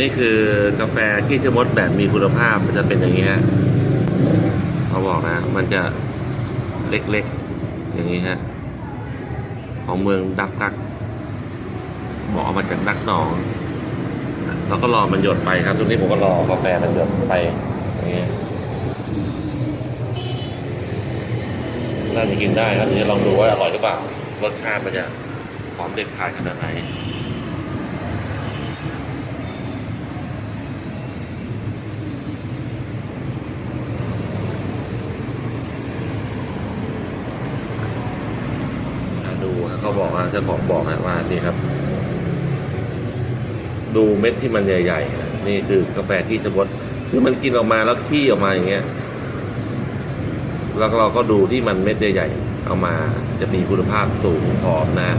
นี่คือกาแฟขี้ชะมดแบบมีคุณภาพมันจะเป็นอย่างนี้ฮะเขาบอกนะ มันจะเล็กๆ อย่างนี้ฮะ ของเมืองดักดักบอกเอมาจากดักหนอง แล้วก็รอมันหยดไปครับตรงนี้ผมก็รอกาแฟมันหยดไปอย่างนี้น่าจะกินได้ครับเดี๋ยวจะลองดูว่าอร่อยหรือเปล่ารสชาติมันจะหอมเด็ดขาดขนาดไหน อะดูครับ เขาบอกว่าเจ้าของบอกนะว่านี่ครับ ดูเม็ดที่มันใหญ่ๆ นี่คือกาแฟที่ชะมดคือมันกินออกมาแล้วขี้ออกมาอย่างเงี้ย แล้วเราก็ดูที่มันเม็ดใหญ่ๆ เอามาจะมีคุณภาพสูงหอมนะ